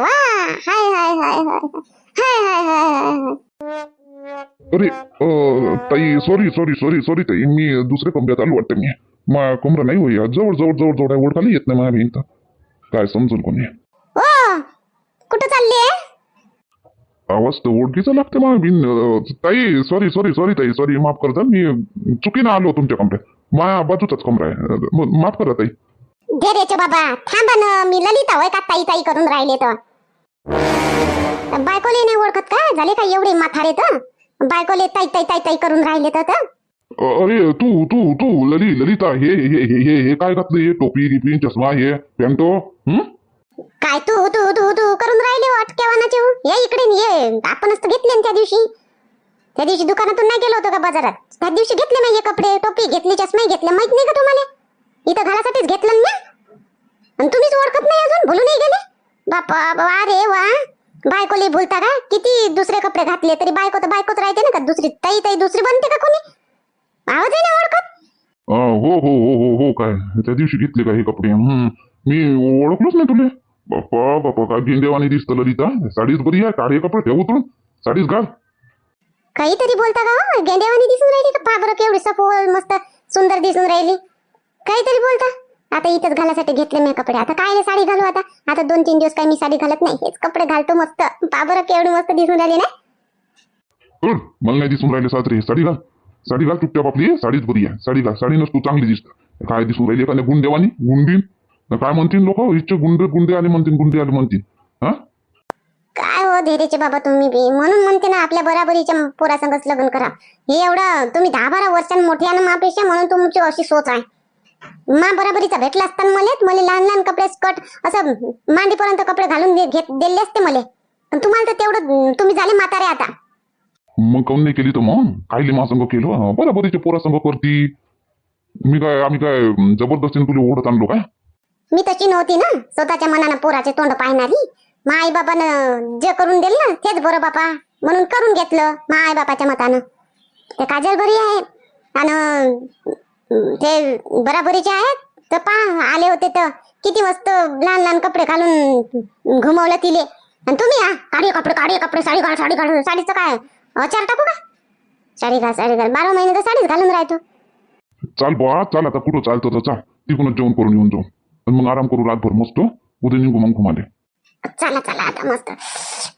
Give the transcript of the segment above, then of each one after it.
वा हाय हाय हाय हाय हाय हाय हाय हाय अरे ताई सॉरी सॉरी सॉरी सॉरी ताई मी दुसऱ्या कमऱ्यात आलो वाटतं मी मा कमरा नाही होई जवळ जवळ जवळ जवळ आहे ओळखायला येत नाही माझ्या भिंत काय समजून कोणी कुठं चालली आवाज तर ओळखीचा लागते मला बिन ताई सॉरी सॉरी सॉरी ताई सॉरी माफ करता मी चुकीनं आलो तुमच्या कमऱ्यात माझ्या बाजूचाच कमरा आहे माफ करा ताई बाबा थांबा ना मी ललिता होय का ताई ताई करून राहिले तर बायकोले नाही ओळखत का? झाले का एवढे माथारे तर? बायकोले ताई ताई ताई ताई करून राहिले तर अरे तू तू तू लली ललिता हे हे हे हे हे काय घातलं? हे टोपी गिपी चष्मा हे पॅन्टो? हं? काय तू तू तू तू करून राहिले वाटकेवानाचे ये इकडे ये. आपणच तर घेतले त्या दिवशी. त्या दिवशी दुकानातून नाही गेलो होतो का बाजारात? त्या दिवशी घेतले नाही हे कपडे टोपी घेतली चष्मा घेतले. माहीत नाही का तुम्हाला? इथं घालासाठीच घेतलं ना आणि तुम्हीच ओळखत नाही अजून? भुलून नाही गेले? बापा वा रे वा. बायकोले भुलता का? किती दुसरे कपडे घातले तरी बायको तर बायकोच राहते ना का? दुसरी ताई ताई दुसरी बनते का कोणी? आवाज आहे ना ओळखत? हो हो हो हो हो काय? त्या दिवशी घेतले का हे कपडे? हं. मी ओळखलोच नाही तुले. बाप्पा बाप्पा काय गेंदेवानी दिसतं ललिता? साडीच बरी आहे काढे कपडे ठेव उतरून. साडीच घाल. काहीतरी बोलता का हो? गेंडेवानी दिसून राहिली का? पाबर केवढी सफोल मस्त सुंदर दिसून राहिली. काहीतरी बोलता. आता इथंच घालासाठी घेतले मी कपडे. आता काय साडी घालू आता? आता दोन तीन दिवस काही मी साडी घालत नाही. हेच कपडे घालतो मस्त. पाबर केवढी मस्त दिसून राहिली ना. मला नाही दिसून राहिले सासरे. साडी घाल. साडी घाल चुपचाप आपली. साडीच बरी आहे. साडी घाल. साडी नसतो चांगली दिसत. काय दिसून राहिली? एखाद्या गुंडेवानी? गुंडीन? काय म्हणतील लोक? इच्छा गुंडे गुंडे आले म्हणतील गुंडे आले म्हणतील हा? काय हो धैर्याचे बाबा तुम्ही बी? म्हणून म्हणते ना आपल्या बराबरीच्या पोरासंगच लग्न करा. हे एवढं तुम्ही दहा बारा वर्षांनी मोठे आहे ना मापेक्षा म्हणून तुमची अशी सोच आहे. मा बराबरीचा भेटला असताना मला? मला लहान लहान कपडे स्कर्ट असं मांडीपर्यंत कपडे घालून घेत दिले असते मला. पण तुम्हाला तर तेवढं तुम्ही झाले म्हातारे आता. मग काऊन नाही केली तर मग? कायले महासंघ केलं? बरोबरीचे पोरासंघ करती. मी काय आम्ही काय जबरदस्तीने तुला ओढत आणलो काय? मी तशी नव्हती ना स्वतःच्या मनानं पोराचे तोंड पाहणारी. मा आई बाबानं जे करून दिलं ना तेच बरं बापा. म्हणून करून घेतलं मा आई बापाच्या मतानं. ते काजल बरी आहे. आणि ते बराबरीचे आहेत? तर पा आले होते तर. किती मस्त लहान लहान कपडे घालून घुमवलं तिले. आणि तुम्ही हा काढे कपडे काढे कपडे साडी घाल साडी घाल. साडीचं काय? अचार टाकू का? साडी घाल साडी घाल. बारा महिने तर साडीच घालून राहतो. चाल बुवा चाल आता कुठं चालतो तर चाल. तिकडूनच जेवण करून येऊन जाऊ. आणि मग आराम करू रातभर मस्त उद्या निघू मग घुमाले. चला चला आता मस्त.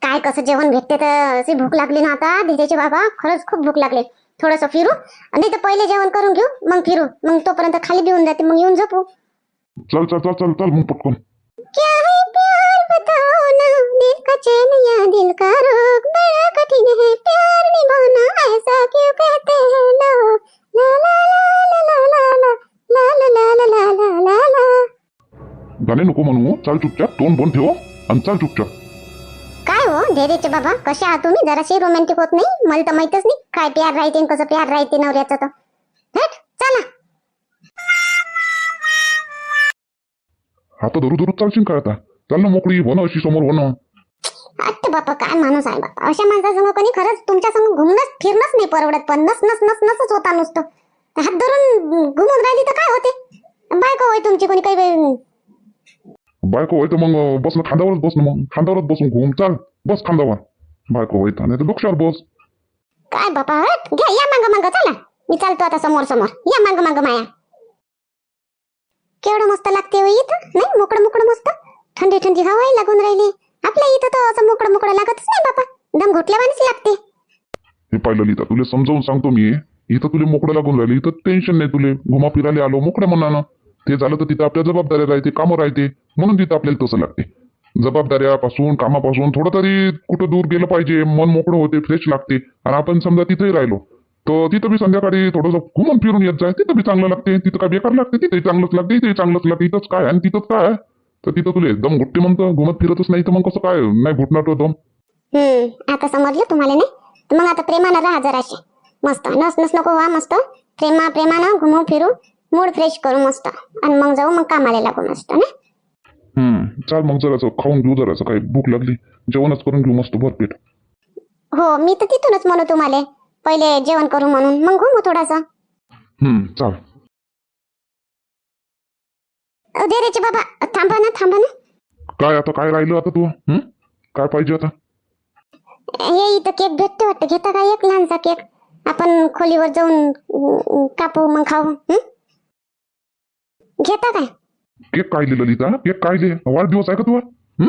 काय कसं जेवण भेटते तर अशी भूक लागली ना आता धीरेचे बाबा. खरंच खूप भूक लागली. थोडस फिरू आणि तर पहिले जेवण करून घेऊ मग फिरू मग तोपर्यंत खाली बिऊन जाते मग येऊन झोपू चल चल चल चल चल मग पटकन क्या है प्यार बताओ ना दिल का चैन या दिल का रोग बड़ा कठिन है प्यार निभाना ऐसा क्यों कहते हैं लोग ला ला ला ला ला ला ला ला ला ला ला ला ला ला ला गाणे नको म्हणू चाल चुपचाप तोंड बंद ठेव आणि चाल चुपचाप काय हो धैर्याचे बाबा कसे आहात तुम्ही जराशी रोमॅन्टिक होत नाही मला तर माहितच नाही काय प्यार राहते आणि कसं प्यार राहते नवऱ्याचं तर? हट चला. हात धरू धरू चालशील काय आता? चाल ना मोकळी हो ना अशी समोर हो ना. हट्ट बापा काय माणूस आहे बापा? अशा माणसासंग कोणी खरंच तुमच्या संग घुमणंच फिरणंच नाही परवडत पण नस नस नस नसच होता नुसतं. हात धरून घुमून राहिली तर काय होते? बायको होय तुमची कोणी काही वेळ बायको होय तर मग बस ना खांद्यावरच बस ना मग. खांद्यावरच बसून घुम चाल बस खांद्यावर. बायको होय तर नाही तर डोक्यावर बस. काय बापा हट घ्या या मांग मांग चला मी चालतो आता समोर समोर. या मांग मांग माया. केवढं मस्त लागते हो इथं नाही? मोकळं मोकळं मस्त. थंडी थंडी हवाही लागून राहिली. आपल्या इथं तर असं मोकळं मोकळं लागतच नाही बापा. दम घोटल्यावानीच लागते. हे पाहिलं लिहिता तुला समजावून सांगतो मी. इथं तुला मोकळं लागून राहिली. इथं टेन्शन नाही तुले. घुमा फिरायला आलो मोकळ्या मनानं. ते झालं तर तिथं आपल्या जबाबदाऱ्या राहते कामं राहते. म्हणून तिथं आपल्याला तसं लागते. जबाबदाऱ्यापासून कामापासून थोडं तरी कुठं दूर गेलं पाहिजे मन मोकळं होते फ्रेश लागते. आणि आपण समजा तिथेही राहिलो तर तिथं बी संध्याकाळी थोडंसं घुमून फिरून येत जाय. तिथं बी चांगलं लागते तिथं काय बेकार लागते तिथेही चांगलंच लागते इथेही चांगलंच लागते इथंच काय आणि तिथंच काय? तर तिथं तुला एकदम घुट्टी म्हणतं घुमत फिरतच नाही तर मग कसं काय? नाही घुटणार तो दम. हम्म आता समजलं तुम्हाला नाही? मग आता प्रेमानं राहा जराशी. मस्त. नस नस नको व्हा मस्त. प्रेमा प्रेमानं घुमू फिरू. मूड फ्रेश करू मस्त. आणि मग जाऊ मग कामाला लागू मस्त ना चाल मग जरासं खाऊन घेऊ जरासं. काही भूक लागली जेवणच करून घेऊ मस्त भरपेट. हो मी तर तिथूनच म्हणू तुम्हाला. पहिले जेवण करू म्हणून. मग घुमू थोडासा. हम्म चाल. धीरेचे बाबा. थांबा ना थांबा ना. काय आता काय राहिलं आता तू? हं? काय पाहिजे आता? हे इथं केक भेटते वाटतं. घेता का एक लहानसा केक? आपण खोलीवर जाऊन अं, कापू मग खाऊ. हं? घेता काय? केक काय लिहिलं ललिता केक काय लिहि वाढदिवस आहे का हं?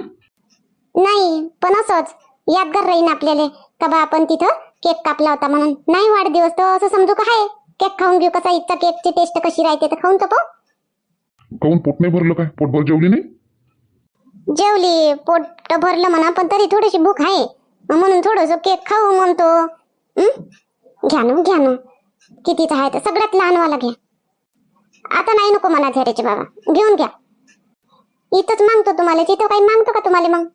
नाही पण असंच. यादगार राहीन आपल्याला. का बा आपण तिथं केक कापला होता म्हणून. नाही वाढदिवस तर असं समजू का आहे केक खाऊन घेऊ कसा इथचा केकची टेस्ट कशी राहते? तर खाऊन तर पाहू. काहून पोट नाही भरलं काय? पोटभर जेवली नाही? जेवली. पोट भरलं म्हणा पण तरी थोडीशी भूक आहे. म्हणून थोडस केक खाऊ म्हणतो. हं? घ्या ना घ्या ना. कितीचा आहे तर सगळ्यात लहानवाला घ्या. आता नाही नको म्हणा झेरेचे बाबा. घेऊन घ्या. इथंच मागतो तुम्हाला. तिथं काही मागतो का तुम्हाला मग?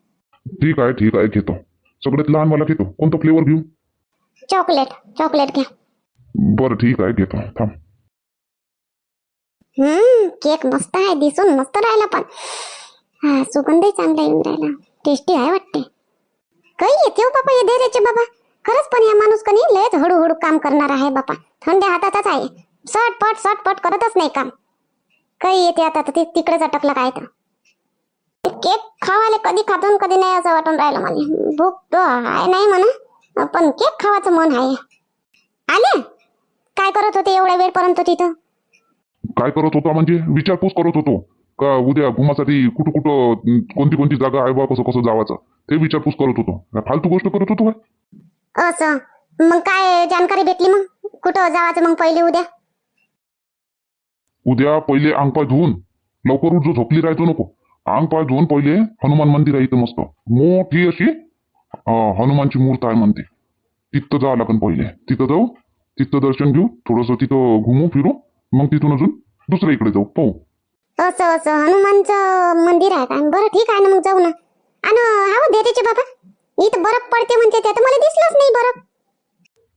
ठीक आहे ठीक आहे घेतो. सगळ्यात लहान मला घेतो. कोणतं फ्लेवर घेऊ? चॉकलेट. चॉकलेट घ्या. बरं ठीक आहे घेतो. थांब. हम्म केक मस्त आहे दिसून मस्त राहिला पण. हा सुगंधही चांगला येऊन राहिला. टेस्टी आहे वाटते. काही येते हो बाबा हे धैर्याचे बाबा. खरंच पण या माणूस कनी लयच हळूहळू काम करणार आहे बापा थंड्या हातातच आहे. सटपट सटपट करतच नाही काम. काही येते आता तर ते तिकडेच अटकलं काय तर. केक खावाले कधी खातो कधी नाही असं वाटून राहिलं मला. भूक तो आहे नाही म्हणा पण केक खावाचं मन आहे. आले? काय करत होते एवढ्या वेळपर्यंत तिथं? काय करत होता म्हणजे? विचारपूस करत होतो. का उद्या घुमासाठी कुठं कुठं कोणती कोणती जागा आहे बा कसं कसं जावाचं? ते विचारपूस करत होतो. काय फालतू गोष्ट करत होतो काय? असं. मग काय जानकारी भेटली मग? कुठं जायचं मग पहिले उद्या? उद्या पहिले अंगपाय धुवून लवकर उठ जो झोपली राहायचो नको. अंगपाय धुवून पहिले हनुमान मंदिर आहे इथं मस्त. मोठी अशी हनुमानची मूर्त आहे म्हणते. तिथं जावं लागेल पहिले. तिथं जाऊ तिथं दर्शन घेऊ थोडस तिथं घुमू फिरू मग तिथून अजून दुसऱ्या इकडे जाऊ. पाहू. असं असं हनुमानचं मंदिर आहे का? बरं ठीक आहे ना मग जाऊ ना. आणि हा देतेचे बाबा. इथं बरफ पडते म्हणते त्यात मला दिसलंच नाही बरफ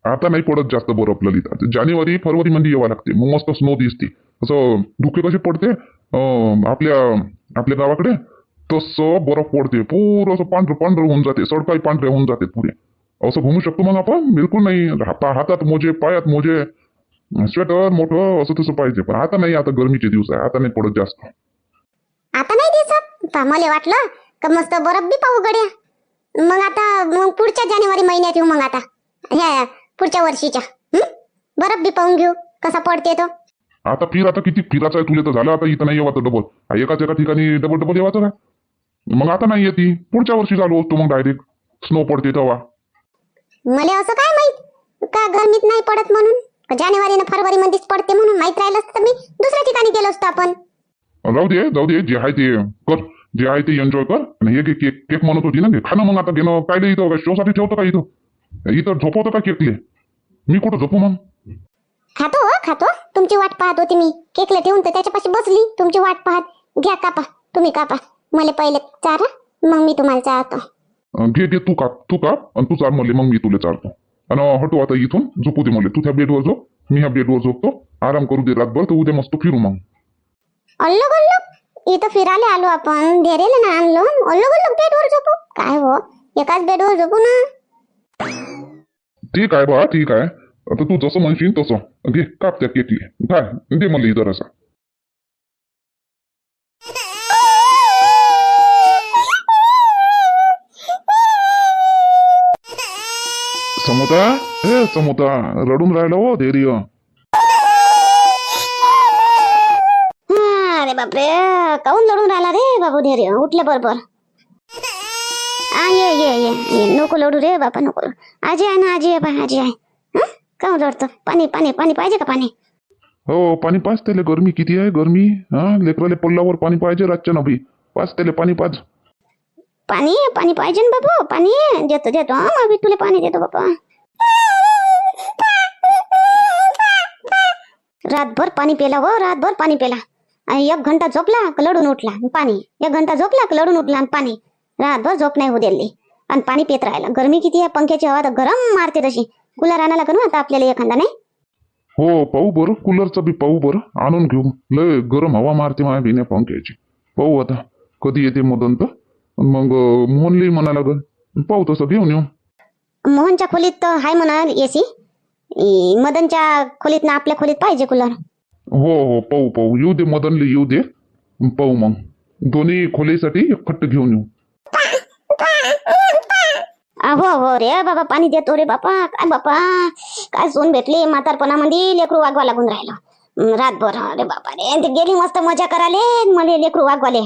आता नाही पडत जास्त बरफ आपल्याला इथं. जानेवारी फरवरी मध्ये यावं लागते. मग मस्त स्नो दिसते. असं धुके कसे पडते? आपल्या आपल्या गावाकडे तसं बरफ पडते. पुरं असं पांढरं पांढरं होऊन जाते. सडकाई पांढरे होऊन जाते पुरे. असं घुमू शकतो मग आपण? बिलकुल नाही. हातात मोजे पायात मोजे. स्वेटर मोठं असं तसं पाहिजे. पण आता नाही. आता गरमीचे दिवस आहे. आता नाही पडत जास्त. आता नाही दिसत. मला वाटलं का मस्त बरफ बी पाहू गड्या. मग आता मग पुढच्या जानेवारी महिन्यात येऊ मग आता. ह्या पुढच्या वर्षीच्या. हं? बरफ बी पाहून घेऊ कसा पडते तो. आता फिर आता किती फिरायचं आहे तुला तर झालं आता इथं नाही येवाचं डबल हा एकाच एका ठिकाणी डबल डबल येवाचं का? मग आता नाही येते पुढच्या वर्षी चालू असतो मग डायरेक्ट स्नो पडते तेव्हा. मला असं काय माहीत? का गरमीत नाही पडत म्हणून? का जानेवारी ना फरवरी मध्येच पडते म्हणून माहीत राहिलं असतं तर मी? दुसऱ्या ठिकाणी गेलो असतो आपण. जाऊ दे जाऊ दे जे आहे ते कर. जे आहे ते एन्जॉय कर. आणि हे घे केक केक म्हणत होती ना घे. खाणं मग आता घेणं काय इथं का शोसाठी ठेवतो का इथं? इथं झोपवतो का केकले? मी कुठं झोपू मग? खातो हो खातो. तुमची वाट पाहत होती मी. केकला ठेवून तर त्याच्यापाशी बसली. तुमची वाट पाहत. घ्या कापा. तुम्ही कापा. मला पहिले चारा मग मी तुम्हाला चारतो. अं, घे घे तू काप तू काप आणि तू चार मग मी तुला चालतो आणि हटू आता इथून. झोपू दे मला. तू त्या बेडवर झोप. मी ह्या बेडवर झोपतो. आराम करू दे रातभर. तर उद्या मस्त फिरू मग. अल्लो गल्लो. इथं फिरायला आलो आपण. धेरेला ना आणलो. अल्लो गल्लो बेडवर झोपू. काय हो? एकाच बेडवर झोपू ना. ठीक आहे बा ठीक आहे. आता तू जसं म्हणशील तसं. घे काप त्या केकले काय दे मला इथं असा समोता? हे समोता रडून राहिला हो धैर्य. अरे बापरे काऊन रडून राहिला रे बाबू धैर्य? उठले बरोबर. आ ये ये ये ये नको लढू रे बापा नको लढू. आजी आहे ना आजी आहे बा आजी आहे. हं? काऊन लढतो पाणी पाणी पाणी पाहिजे का पाणी? हो पाणी पाच त्याला गरमी किती आहे गरमी? हा लेकराले पल्लावर पाणी पाहिजे रातच्या नभी पाच त्याला पाणी पाच पाणी पाणी पाहिजे ना बाबू पाणी. देतो देतो हा मग तुला पाणी देतो बापा. रातभर पाणी पेला हो रातभर पाणी पेला आणि एक घंटा झोपला का लढून उठला पाणी. एक घंटा झोपला का लढून उठला आणि पाणी. रातभर झोप नाही होऊ दिली. आणि पाणी पेत राहिला. गरमी किती आहे पंख्याची हवा तर गरम मारते तशी. कुलर आणायला ना आता आपल्याला एखादा नाही? हो पाहू बरं. कूलरचं बी पाहू बरं. आणून घेऊ. लय गरम हवा मारते माझ्या बिण्या पंख्याची. पाहू आता. कधी येते मदन तर मग मोहनली म्हणा लागल. पाहू तसं घेऊन येऊ. मोहनच्या खोलीत तर हाय म्हणा एसी मदनच्या खोलीत ना आपल्या खोलीत पाहिजे कूलर हो हो. पाहू पाहू. येऊ दे मदनली येऊ दे. पाहू मग. दोन्ही खोलीसाठी खट्ट घेऊन येऊ. अहो हो रे बाबा पाणी देतो रे बापा काय बापा काय सोन भेटली? म्हातारपणामध्ये लेकरू वागवा लागून राहिलं. रातभर अरे बापा रे. ते गेली मस्त मजा कराले मला लेकरू वागवाले.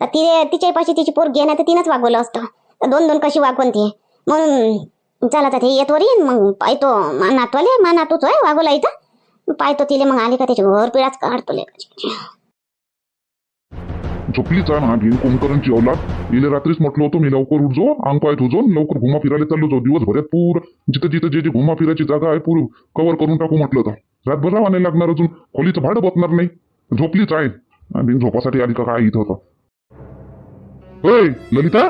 तर ती तिच्या पाशी तिची पोर घे तर तिनंच वागवलं असतं. तर दोन दोन कशी वागवून ती? म्हणून चला तर ते येत वर येईन मग पाहतो. मा नातवाले मा नातूच आहे वागवला इथं. पाहतो तिले मग आले का त्याची घर पिळाच काढतो लेकाची झोपलीच आहे ना भिन कुंभकरणची औलाद. इले रात्रीच म्हटलं होतं मी लवकर उठजो अंग पाय धुजो लवकर घुमा फिरायला चाललो जाऊ. दिवसभरात पूर. जिथं जिथं जे जे घुमा फिरायची जागा आहे पूर कव्हर करून टाकू म्हटलं तर रातभर राहा नाही लागणार अजून. खोलीचं भाडं बसणार नाही. झोपलीच आहे. आणि झोपासाठी आली का काय इथं होतं? होय ललिता?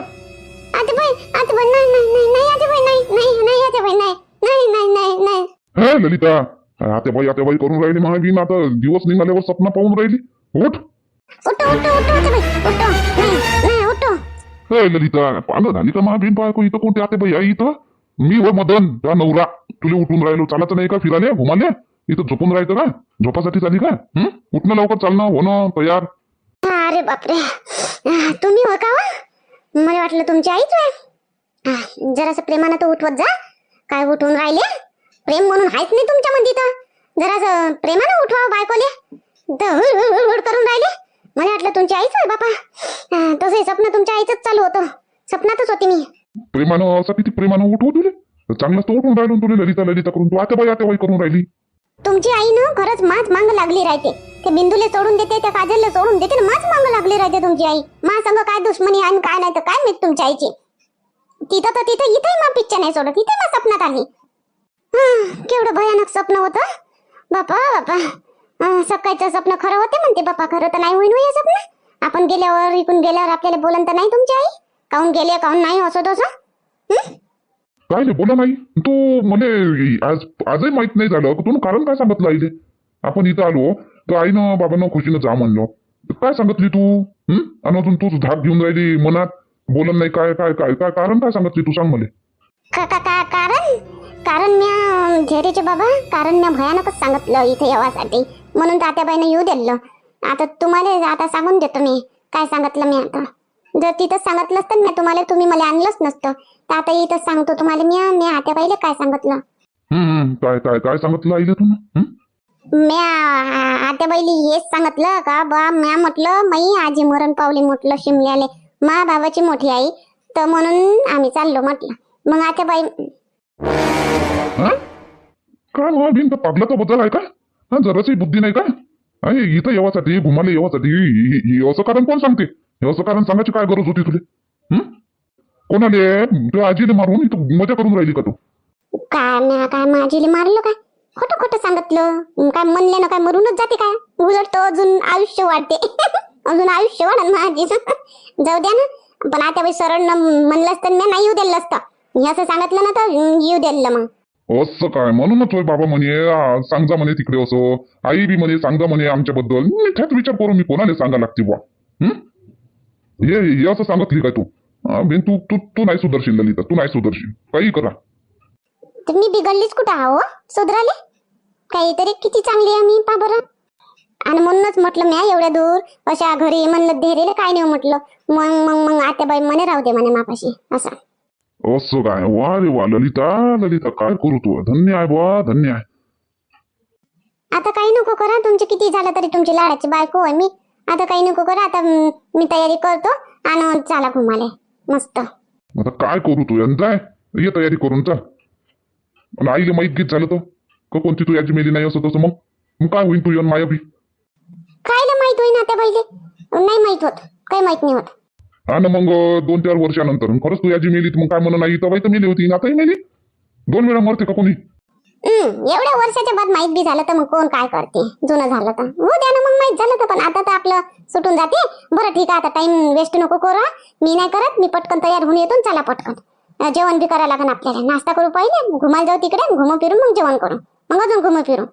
हे ललिता आता बाई आता बाई करून राहिली महाबीन आता दिवस निघाल्यावर सपना पाहून राहिली. उठ. उठो उठो उठो आतेबाई उठो नाही नाही उठो हे ललिता पागल झाली का महाबीन बायको इथं कोणते आते बाई आई इथं मी व मदन त्या नवरा तुला उठून राहिलो चालायचं नाही का फिराले घुमाले इथं झोपून राहायचं का झोपासाठी चाली का? उठणं लवकर चालणं होणं तयार अरे बापरे तुम्ही हो का? मला वाटलं तुमची आईच आहे आह, जरासं प्रेमानं तर उठवत जा काय उठून राहिले प्रेम म्हणून आहेच नाही तुमच्या मध्ये तर जरासं प्रेमानं उठवा बायकोले वाटलं तुमची आईच बापा. तसंही स्वप्न तुमच्या आईचंच चालू होतं. स्वप्नातच होती मी. प्रेमानं असं किती प्रेमानं उठव तुले चांगलंच तर उठून राहिलो तुला ललिता ललिता करून. तू आता बाई आता बाई करून राहिली. तुमची आई ना खरंच माच मांग लागली राहते. ते बिंदूले सोडून देते त्या काजलला सोडून देते ना माच मांग लागली राहते तुमची आई. मा संग काय दुश्मनी आणि काय नाही तर काय माहीत तुमच्या आईची? तिथं तर तिथं इथंही मा पिच्चा नाही सोडत इथे मा स्वप्नात आली. हं, केवढं भयानक स्वप्न होतं. बापा बापा. सकाळचं स्वप्न खरं होते म्हणते बापा खरं तर नाही होईन हो हे स्वप्न. आपण गेल्यावर इकून गेल्यावर आपल्याला बोलन तर नाही तुमची आई. काहून गेले काहून नाही असं तसं? काय रे बोला नाही. तू म्हणे आज आजही माहीत नाही झालं. तू कारण काय सांगितलं आईले आपण इथं आलो तर आईनं बाबांना खुशीनं जा म्हणलो. काय सांगितली तू? हं? आणि अजून तू धाक घेऊन राहिली मनात? बोलन नाही काय काय काय काय कारण काय सांगितली तू? सांग मला. कारण? कारण म्या झेरीचे बाबा कारण म्या भयानकच सांगितलं इथे येवासाठी. म्हणून तात्याबाईनं येऊ दिलं. आता तुम्हाला आता सांगून देतो मी. काय सांगितलं मी आता? जर तिथं सांगितलं असतं ना तुम्हाला तुम्ही मला आणलंच नसतं. तर आता इथं सांगतो तुम्हाला मी मी आत्याबाईला काय सांगितलं? काय काय काय सांगितलं आईले तू म्या आत्याबाईली हेच सांगितलं का बा म्या म्हटलं मई आजी मरण पावली म्हटलं शिमल्याले. मा बाबाची मोठी आई. तर म्हणून आम्ही चाललो म्हटलं. मग आत्याबाई काय बिन पागलाचा बद्दल आहे का हा जराशी बुद्धी नाही का अरे इथं येवासाठी घुमाले येवासाठी असं कारण कोण सांगते? हे असं कारण सांगायची काय गरज होती तुले? हम्म कोणाले? तू आजीले मारून तू मजा करून राहिली का तू? काय म्या काय माझीले मारलं काय? खोटं खोटं सांगितलं. काय म्हणले ना काय? मरूनच जाते काय? उलट तो अजून आयुष्य वाढते. अजून आयुष्य वाढन माझी जाऊ द्या ना. पण आता सरळ म्हणलं असतं मी नाही येऊ दिलं असतं. हे असं सांगितलं ना तर येऊ दिलं मग. असं काय? म्हणूनच होय बाबा म्हणे आ, सांगा म्हणे तिकडे असो. आई बी म्हणे सांगा म्हणे आमच्याबद्दल. मी विचार करून मी कोणाला सांगा लागते बुवा? हे? असं सांगतली काय तू? बिन तू तू तू नाही सुधरशील ललिता तू नाही सुधरशील. काही करा. तुम्ही बिघडलीच कुठं आहो सुधराले? काहीतरी किती चांगली आहे मी पा बरं. आणि म्हणूनच म्हटलं म्या एवढ्या दूर अशा घरी म्हणलं धेरेला काय नाही म्हटलं? मग मग मग आत्याबाई म्हणे राहू दे म्हणे मापाशी असं. असं काय वा रे वा ललिता ललिता काय करू तू धन्य आहे बुवा धन्य आहे आता काही नको करा तुमचे किती झालं तरी तुमची लाडाची बायको आहे मी आता काही नको करा आता म, मी तयारी करतो आणि चला घुमाले मस्त आता काय करू तू यंदा ये तयारी करून चाल आणि आईला माहीत घेत झालं तर का कोणती तू याची मेली नाही असं तसं मग मग काय होईन तू येऊन माया बी कायला माहीत होईना त्या पहिले नाही माहीत होत काही माहीत नाही होत हा ना मग दोन चार वर्षानंतर. खरंच तू याची मेली मग काय म्हणून नाही? तर बाई तर मेली होती आताही मेली. दोन वेळा मरते का कोणी? एवढ्या वर्षाच्या बाद माहीत बी झालं तर मग कोण काय करते? जुनं झालं तर. हो द्या ना मग माहीत झालं तर पण. आता तर आपलं सुटून जाते. बरं ठीक आहे आता टाइम वेस्ट नको करू मी नाही करत मी पटकन तयार होऊन येतो चला पटकन. जेवण बी करायला लागेल आपल्याला. नाश्ता करू पहिले घुमायला जाऊ तिकडे घुमू फिरून मग जेवण करू. मग अजून घुमू फिरू.